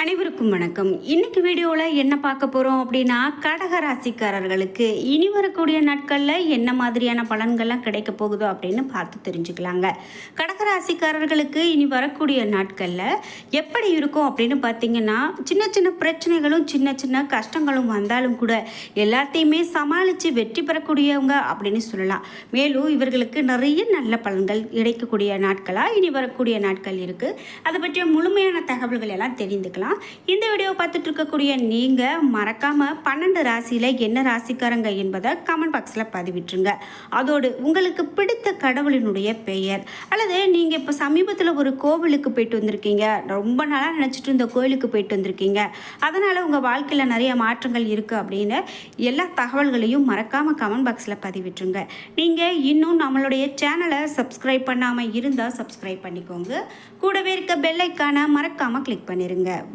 அனைவருக்கும் வணக்கம். இன்னைக்கு வீடியோவில் என்ன பார்க்க போகிறோம் அப்படின்னா கடக ராசிக்காரர்களுக்கு இனி வரக்கூடிய நாட்களில் என்ன மாதிரியான பலன்கள்லாம் கிடைக்க போகுதோ அப்படின்னு பார்த்து தெரிஞ்சுக்கலாங்க. கடக ராசிக்காரர்களுக்கு இனி வரக்கூடிய நாட்களில் எப்படி இருக்கும் அப்படின்னு பார்த்தீங்கன்னா சின்ன சின்ன பிரச்சனைகளும் சின்ன சின்ன கஷ்டங்களும் வந்தாலும் கூட எல்லாத்தையுமே சமாளித்து வெற்றி பெறக்கூடியவங்க அப்படின்னு சொல்லலாம். மேலும் இவர்களுக்கு நிறைய நல்ல பலன்கள் கிடைக்கக்கூடிய நாட்களாக இனி வரக்கூடிய நாட்கள் இருக்குது அதை பற்றிய முழுமையான தகவல்கள் எல்லாம் தெரிந்துக்கலாம். இந்த வீடியோ பார்த்துட்டு இருக்கக்கூடிய நீங்கள் மறக்காமல் பன்னெண்டு ராசியில் என்ன ராசிக்காரங்க என்பதை கமெண்ட் பாக்ஸில் பதிவிட்டுருங்க. அதோடு உங்களுக்கு பிடித்த கடவுளினுடைய பெயர் அல்லது நீங்கள் இப்போ சமீபத்தில் ஒரு கோவிலுக்கு போயிட்டு வந்திருக்கீங்க ரொம்ப நாளாக நினச்சிட்டு இந்த கோவிலுக்கு போயிட்டு வந்திருக்கீங்க அதனால் உங்கள் வாழ்க்கையில் நிறைய மாற்றங்கள் இருக்குது அப்படின்னு எல்லா தகவல்களையும் மறக்காமல் கமெண்ட் பாக்ஸில் பதிவிட்டுருங்க. நீங்கள் இன்னும் நம்மளுடைய சேனலை சப்ஸ்கிரைப் பண்ணாமல் இருந்தால் சப்ஸ்கிரைப் பண்ணிக்கோங்க. கூடவே இருக்க பெல்லைக்கான மறக்காமல் கிளிக் பண்ணிடுங்க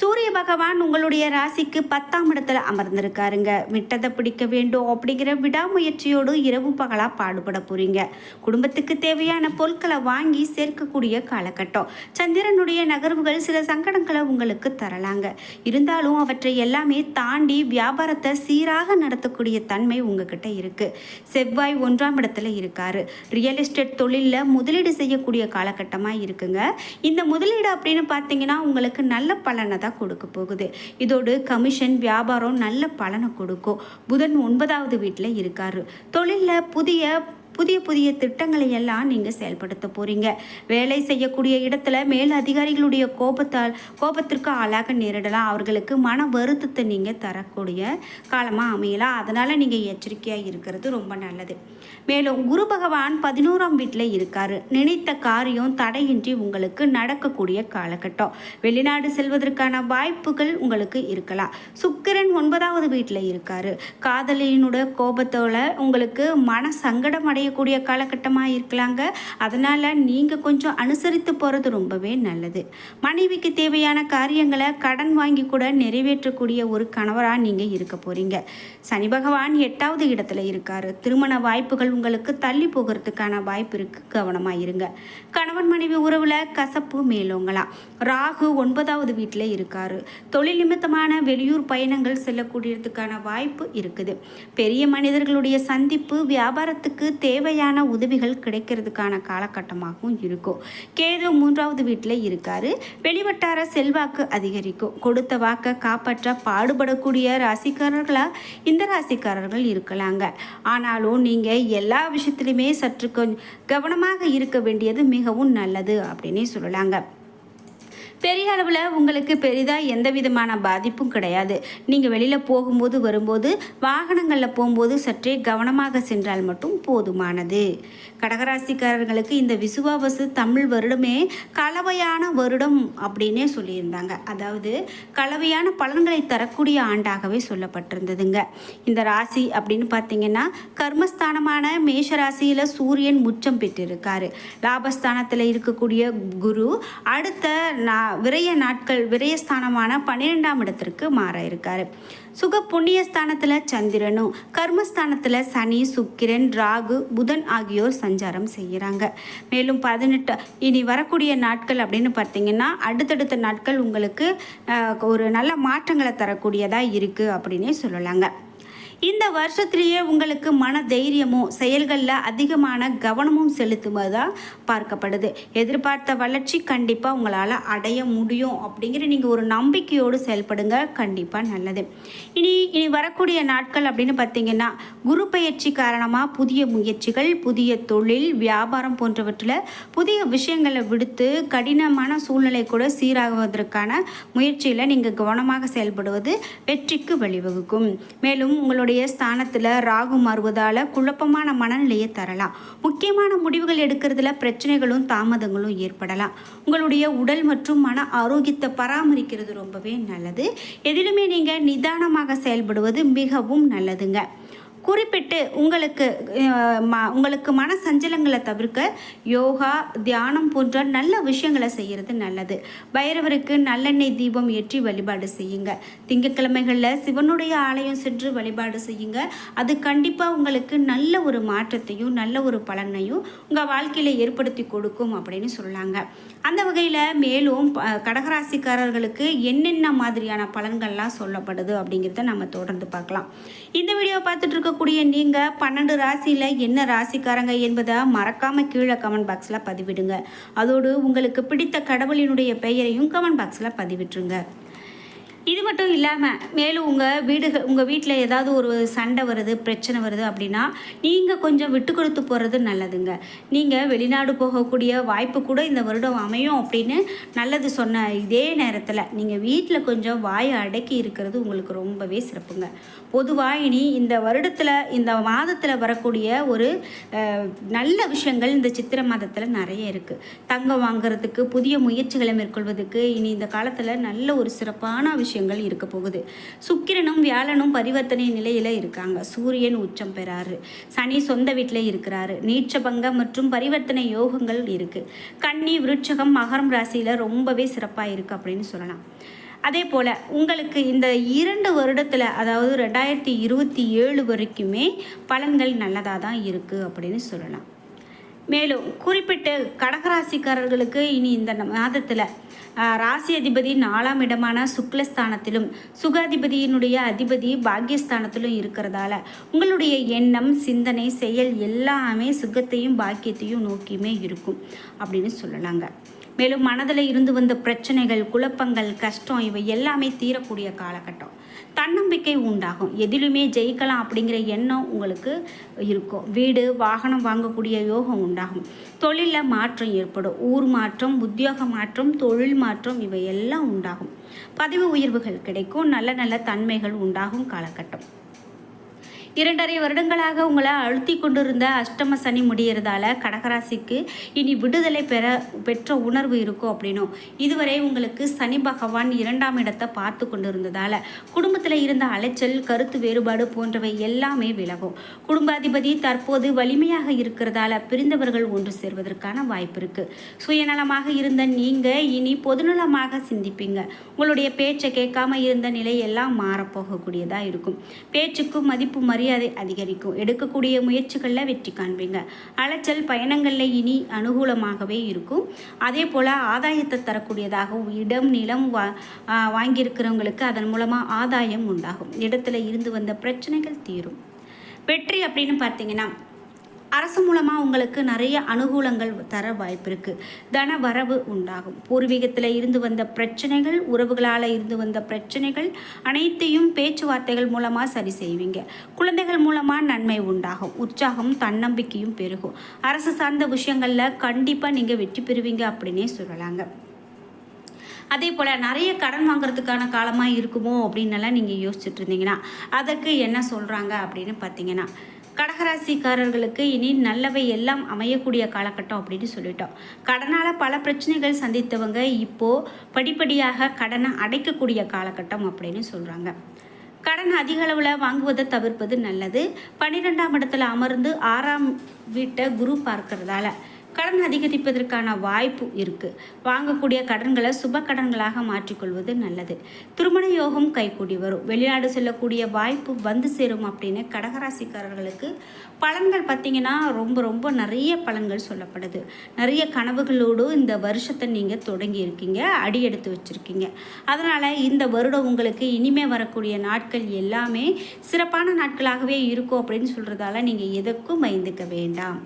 சூரிய பகவான் உங்களுடைய ராசிக்கு பத்தாம் இடத்துல அமர்ந்திருக்காருங்க. விட்டதை பிடிக்க வேண்டும் அப்படிங்கிற விடாமுயற்சியோடு இரவு பகலாக பாடுபட போறீங்க. குடும்பத்துக்கு தேவையான பொருட்களை வாங்கி சேர்க்கக்கூடிய காலகட்டம். சந்திரனுடைய நகர்வுகள் சில சங்கடங்களை உங்களுக்கு தரலாங்க. இருந்தாலும் அவற்றை எல்லாமே தாண்டி வியாபாரத்தை சீராக நடத்தக்கூடிய தன்மை உங்ககிட்ட இருக்கு. செவ்வாய் ஒன்றாம் இடத்துல இருக்காரு. ரியல் எஸ்டேட் தொழிலில் முதலீடு செய்யக்கூடிய காலகட்டமாக இருக்குங்க. இந்த முதலீடு அப்படின்னு பார்த்தீங்கன்னா உங்களுக்கு நல்ல பலனை தான் கொடுக்க போகுது. இதோடு கமிஷன் வியாபாரம் நல்ல பலனை கொடுக்கும். புதன் ஒன்பதாவது வீட்டில் இருக்காரு. தொழிலில் புதிய புதிய புதிய திட்டங்களை எல்லாம் நீங்கள் செயல்படுத்த போகிறீங்க வேலை செய்யக்கூடிய இடத்துல மேல் அதிகாரிகளுடைய கோபத்தால் கோபத்திற்கு ஆளாக நேரிடலாம். அவர்களுக்கு மன வருத்தத்தை நீங்கள் தரக்கூடிய காலமாக அமையலாம். அதனால் நீங்கள் எச்சரிக்கையாக இருக்கிறது ரொம்ப நல்லது. மேலும் குரு பகவான் பதினோராம் வீட்டில் இருக்காரு. நினைத்த காரியம் தடையின்றி உங்களுக்கு நடக்கக்கூடிய காலகட்டம். வெளிநாடு செல்வதற்கான வாய்ப்புகள் உங்களுக்கு இருக்கலாம். சுக்கிரன் ஒன்பதாவது வீட்டில் இருக்காரு. காதலியினோட கோபத்தோட உங்களுக்கு மன சங்கடம் அடையக்கூடிய காலகட்டமாக இருக்கலாங்க. அதனால் நீங்கள் கொஞ்சம் அனுசரித்து போகிறது ரொம்பவே நல்லது. மனைவிக்கு தேவையான காரியங்களை கடன் வாங்கி கூட நிறைவேற்றக்கூடிய ஒரு கணவராக நீங்கள் இருக்க போகிறீங்க சனி பகவான் எட்டாவது இடத்துல இருக்காரு. திருமண வாய்ப்புகள் உங்களுக்கு தள்ளி போகிறதுக்கான வாய்ப்பு இருக்குது கவனமாக இருங்க. கணவன் மனைவி உறவில் கசப்பு மேலோங்கலாம். ராகு ஒன்பதாவது வீட்டில் இருக்காரு. தொழில் நிமித்தமான வெளியூர் பயணங்கள் செல்லக்கூடியதுக்கான வாய்ப்பு இருக்குது. பெரிய மனிதர்களுடைய சந்திப்பு வியாபாரத்துக்கு தேவையான உதவிகள் கிடைக்கிறதுக்கான காலகட்டமாகவும் இருக்கும். கேது மூன்றாவது வீட்டில் இருக்காரு. வெளிவட்டார செல்வாக்கு அதிகரிக்கும். கொடுத்த வாக்கை காப்பாற்ற பாடுபடக்கூடிய ராசிக்காரர்களாக இந்த ராசிக்காரர்கள் இருக்கலாங்க. ஆனாலும் நீங்கள் எல்லா விஷயத்துலையுமே சற்று கொஞ்சம் கவனமாக இருக்க வேண்டியது மிகவும் நல்லது அப்படின்னே சொல்லலாங்க. பெரிய அளவில் உங்களுக்கு பெரிதாக எந்த விதமான பாதிப்பும் கிடையாது. நீங்கள் வெளியில் போகும்போது வரும்போது வாகனங்களில் போகும்போது சற்றே கவனமாக சென்றால் மட்டும் போதுமானது. கடகராசிக்காரர்களுக்கு இந்த விசுவாவசு தமிழ் வருடமே கலவையான வருடம் அப்படின்னே சொல்லியிருந்தாங்க. அதாவது கலவையான பலன்களை தரக்கூடிய ஆண்டாகவே சொல்லப்பட்டிருந்ததுங்க. இந்த ராசி அப்படின்னு பார்த்தீங்கன்னா கர்மஸ்தானமான மேஷ ராசியில் சூரியன் முச்சம் பெற்றிருக்காரு. லாபஸ்தானத்தில் இருக்கக்கூடிய குரு அடுத்த நா விரய நாட்கள் விரயஸ்தானமான பன்னிரெண்டாம் இடத்திற்கு மாற இருக்காரு. சுக புண்ணியஸ்தானத்தில் சந்திரனும் கர்மஸ்தானத்தில் சனி சுக்கிரன் ராகு புதன் ஆகியோர் சஞ்சாரம் செய்கிறாங்க. மேலும் பதினெட்டு இனி வரக்கூடிய நாட்கள் அப்படின்னு பார்த்தீங்கன்னா அடுத்தடுத்த நாட்கள் உங்களுக்கு ஒரு நல்ல மாற்றங்களை தரக்கூடியதாக இருக்குது அப்படின்னே சொல்லலாங்க. இந்த வருஷத்திலேயே உங்களுக்கு மன தைரியமும் செயல்களில் அதிகமான கவனமும் செலுத்துவதாக பார்க்கப்படுது. எதிர்பார்த்த வளர்ச்சி கண்டிப்பாக உங்களால் அடைய முடியும் அப்படிங்கிற நீங்கள் ஒரு நம்பிக்கையோடு செயல்படுங்க. கண்டிப்பாக நல்லது. இனி இனி வரக்கூடிய நாட்கள் அப்படின்னு பார்த்தீங்கன்னா குரு பயிற்சி காரணமாக புதிய முயற்சிகள் புதிய தொழில் வியாபாரம் போன்றவற்றில் புதிய விஷயங்களை விடுத்து கடினமான சூழ்நிலை கூட சீராகுவதற்கான முயற்சியில் நீங்கள் கவனமாக செயல்படுவது வெற்றிக்கு வழிவகுக்கும். மேலும் உங்களுடைய ஸ்தானத்தில் ராகு மாறுவதால் குழப்பமான மனநிலையை தரலாம். முக்கியமான முடிவுகள் எடுக்கிறதுல பிரச்சனைகளும் தாமதங்களும் ஏற்படலாம். உங்களுடைய உடல் மற்றும் மன ஆரோக்கியத்தை பராமரிக்கிறது ரொம்பவே நல்லது. எதிலுமே நீங்கள் நிதானமாக செயல்படுவது மிகவும் நல்லதுங்க. குறிப்பிட்டு உங்களுக்கு உங்களுக்கு மன சஞ்சலங்களை தவிர்க்க யோகா தியானம் போன்ற நல்ல விஷயங்களை செய்கிறது நல்லது. பைரவருக்கு நல்லெண்ணெய் தீபம் ஏற்றி வழிபாடு செய்யுங்க. திங்கட்கிழமைகளில் சிவனுடைய ஆலயம் சென்று வழிபாடு செய்யுங்க. அது கண்டிப்பாக உங்களுக்கு நல்ல ஒரு மாற்றத்தையும் நல்ல ஒரு பலனையும் உங்கள் வாழ்க்கையில் ஏற்படுத்தி கொடுக்கும் அப்படின்னு சொல்லாங்க. அந்த வகையில் மேலும் ப- கடகராசிக்காரர்களுக்கு என்னென்ன மாதிரியான பலன்கள்லாம் சொல்லப்படுது அப்படிங்கிறத நம்ம தொடர்ந்து பார்க்கலாம். இந்த வீடியோ பார்த்துட்டு இருக்கக்கூடிய நீங்கள் பன்னெண்டு ராசியில் என்ன ராசிக்காரங்க என்பதை மறக்காமல் கீழே கமெண்ட் பாக்ஸில் பதிவிடுங்க. அதோடு உங்களுக்கு பிடித்த கடவுளினுடைய பெயரையும் கமெண்ட் பாக்ஸில் பதிவிட்டுருங்க. இது மட்டும் இல்லாமல் மேலும் உங்கள் வீடுகள் உங்கள் வீட்டில் ஏதாவது ஒரு சண்டை வருது பிரச்சனை வருது அப்படின்னா நீங்கள் கொஞ்சம் விட்டு கொடுத்து போகிறது நல்லதுங்க. நீங்கள் வெளிநாடு போகக்கூடிய வாய்ப்பு கூட இந்த வருடம் அமையும் அப்படின்னு நல்லது சொன்ன இதே நேரத்தில் நீங்கள் வீட்டில் கொஞ்சம் வாயை அடக்கி இருக்கிறது உங்களுக்கு ரொம்பவே சிறப்புங்க. பொதுவாக இனி இந்த வருடத்தில் இந்த மாதத்தில் வரக்கூடிய ஒரு நல்ல விஷயங்கள் இந்த சித்திரை மாதத்தில் நிறைய இருக்குது தங்கம் வாங்குறதுக்கு புதிய முயற்சிகளை மேற்கொள்வதுக்கு இனி இந்த காலத்தில் நல்ல ஒரு சிறப்பான விஷயம் விஷயங்கள் இருக்க போகுது. சுக்கிரனும் வியாழனும் பரிவர்த்தனை நிலையில் இருக்காங்க. சூரியன் உச்சம் பெறாரு. சனி சொந்த வீட்டில் இருக்கிறாரு. நீச்சபங்க மற்றும் பரிவர்த்தனை யோகங்கள் இருக்குது கன்னி விருட்சகம் மகரம் ராசியில் ரொம்பவே சிறப்பாக இருக்குது அப்படின்னு சொல்லலாம். அதே போல் உங்களுக்கு இந்த இரண்டு வருடத்தில் அதாவது ரெண்டாயிரத்தி இருபத்தி ஏழு வரைக்குமே பலன்கள் நல்லதாக தான் இருக்குது அப்படின்னு சொல்லலாம். மேலும் குறிப்பிட்டு கடகராசிக்காரர்களுக்கு இனி இந்த மாதத்தில் ராசி அதிபதி நாலாம் இடமான சுக்லஸ்தானத்திலும் சுகாதிபதியினுடைய அதிபதி பாக்கியஸ்தானத்திலும் இருக்கிறதால உங்களுடைய எண்ணம் சிந்தனை செயல் எல்லாமே சுகத்தையும் பாக்கியத்தையும் நோக்கியுமே இருக்கும் அப்படின்னு சொல்லலாங்க. மேலும் மனதில் இருந்து வந்த பிரச்சனைகள் குழப்பங்கள் கஷ்டம் இவை எல்லாமே தீரக்கூடிய காலகட்டம். தன்னம்பிக்கை உண்டாகும். எதிலுமே ஜெயிக்கலாம் அப்படிங்கிற எண்ணம் உங்களுக்கு இருக்கும். வீடு வாகனம் வாங்கக்கூடிய யோகம் உண்டாகும். தொழிலில் மாற்றம் ஏற்படும். ஊர் மாற்றம் உத்தியோக மாற்றம் தொழில் மாற்றம் இவை எல்லாம் உண்டாகும். பதவி உயர்வுகள் கிடைக்கும். நல்ல நல்ல தன்மைகள் உண்டாகும் காலகட்டம். இரண்டரை வருடங்களாக உங்களை அழுத்தி கொண்டிருந்த அஷ்டம சனி முடிகிறதால கடகராசிக்கு இனி விடுதலை பெற பெற்ற உணர்வு இருக்கும் அப்படின்னும். இதுவரை உங்களுக்கு சனி பகவான் இரண்டாம் இடத்தை பார்த்து கொண்டிருந்ததால குடும்பத்தில் இருந்த அலைச்சல் கருத்து வேறுபாடு போன்றவை எல்லாமே விலகும். குடும்பாதிபதி தற்போது வலிமையாக இருக்கிறதால பிரிந்தவர்கள் ஒன்று சேர்வதற்கான வாய்ப்பு இருக்கு. சுயநலமாக இருந்த நீங்க இனி பொதுநலமாக சிந்திப்பீங்க. உங்களுடைய பேச்சை கேட்காம இருந்த நிலை எல்லாம் மாறப்போகக்கூடியதா இருக்கும். பேச்சுக்கு மதிப்பு மரியாதை அதிகரிக்கும். எடுக்கக்கூடிய முயற்சிகளில் வெற்றி காண்பீங்க. அலைச்சல் பயணங்களில் இனி அனுகூலமாகவே இருக்கும். அதே போல் ஆதாயத்தை தரக்கூடியதாகவும் இடம் நிலம் வா வாங்கியிருக்கிறவங்களுக்கு அதன் மூலமாக ஆதாயம் உண்டாகும். இடத்துல இருந்து வந்த பிரச்சனைகள் தீரும். வெற்றி அப்படின்னு பார்த்தீங்கன்னா அரசு மூலமாக உங்களுக்கு நிறைய அனுகூலங்கள் தர வாய்ப்பு இருக்குது தன வரவு உண்டாகும். பூர்வீகத்தில் இருந்து வந்த பிரச்சனைகள் உறவுகளால் இருந்து வந்த பிரச்சனைகள் அனைத்தையும் பேச்சுவார்த்தைகள் மூலமாக சரி செய்வீங்க. குழந்தைகள் மூலமாக நன்மை உண்டாகும். உற்சாகம் தன்னம்பிக்கையும் பெருகும். அரசு சார்ந்த விஷயங்களில் கண்டிப்பாக நீங்கள் வெற்றி பெறுவீங்க அப்படின்னே சொல்லலாங்க. அதே போல் நிறைய கடன் வாங்குறதுக்கான காலமாக இருக்குமோ அப்படின்னெல்லாம் நீங்கள் யோசிச்சுட்டு இருந்தீங்கன்னா அதற்கு என்ன சொல்கிறாங்க அப்படின்னு பார்த்தீங்கன்னா கடகராசிக்காரர்களுக்கு இனி நல்லவை எல்லாம் அமையக்கூடிய காலகட்டம் அப்படின்னு சொல்லிட்டோம். கடனால் பல பிரச்சனைகள் சந்தித்தவங்க இப்போது படிப்படியாக கடனை அடைக்கக்கூடிய காலகட்டம் அப்படின்னு சொல்கிறாங்க கடன் அதிக அளவில் வாங்குவதை தவிர்ப்பது நல்லது. பன்னிரெண்டாம் இடத்துல அமர்ந்து ஆறாம் வீட்டை குரு பார்க்கறதால கடன் அதிகரிப்பதற்கான வாய்ப்பு இருக்குது வாங்கக்கூடிய கடன்களை சுப கடன்களாக மாற்றிக்கொள்வது நல்லது. திருமண யோகம் கைகூடி வரும். வெளிநாடு செல்லக்கூடிய வாய்ப்பு வந்து சேரும் அப்படின்னு கடகராசிக்காரர்களுக்கு பலன்கள் பார்த்தீங்கன்னா ரொம்ப ரொம்ப நிறைய பலன்கள் சொல்லப்படுது. நிறைய கனவுகளோடு இந்த வருஷத்தை நீங்கள் தொடங்கி இருக்கீங்க. அடி எடுத்து வச்சுருக்கீங்க. அதனால் இந்த வருடம் உங்களுக்கு இனிமே வரக்கூடிய நாட்கள் எல்லாமே சிறப்பான நாட்களாகவே இருக்கும் அப்படின்னு சொல்கிறதால நீங்கள் எதற்கும் பயந்துக்க வேண்டாம்.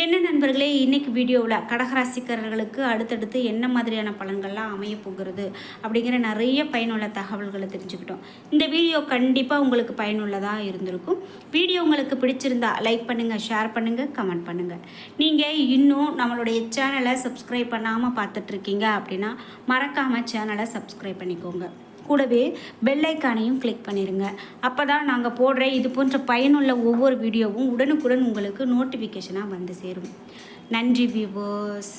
என்ன நண்பர்களே இன்றைக்கி வீடியோவில் கடகராசிக்காரர்களுக்கு அடுத்தடுத்து என்ன மாதிரியான பலன்கள்லாம் அமைய போகிறது அப்படிங்கிற நிறைய பயனுள்ள தகவல்களை தெரிஞ்சுக்கிட்டோம். இந்த வீடியோ கண்டிப்பாக உங்களுக்கு பயனுள்ளதாக இருந்திருக்கும். வீடியோ உங்களுக்கு பிடிச்சிருந்தா லைக் பண்ணுங்கள் ஷேர் பண்ணுங்கள் கமெண்ட் பண்ணுங்கள் நீங்கள் இன்னும் நம்மளுடைய சேனலை சப்ஸ்கிரைப் பண்ணாமல் பார்த்துட்ருக்கீங்க அப்படின்னா மறக்காமல் சேனலை சப்ஸ்கிரைப் பண்ணிக்கோங்க. கூடவே பெல்லைக்கானையும் கிளிக் பண்ணிடுங்க அப்போ தான் நாங்கள் போடுற இது போன்ற பயனுள்ள ஒவ்வொரு வீடியோவும் உடனுக்குடன் உங்களுக்கு நோட்டிஃபிகேஷனாக வந்து சேரும். நன்றி வியூவர்ஸ்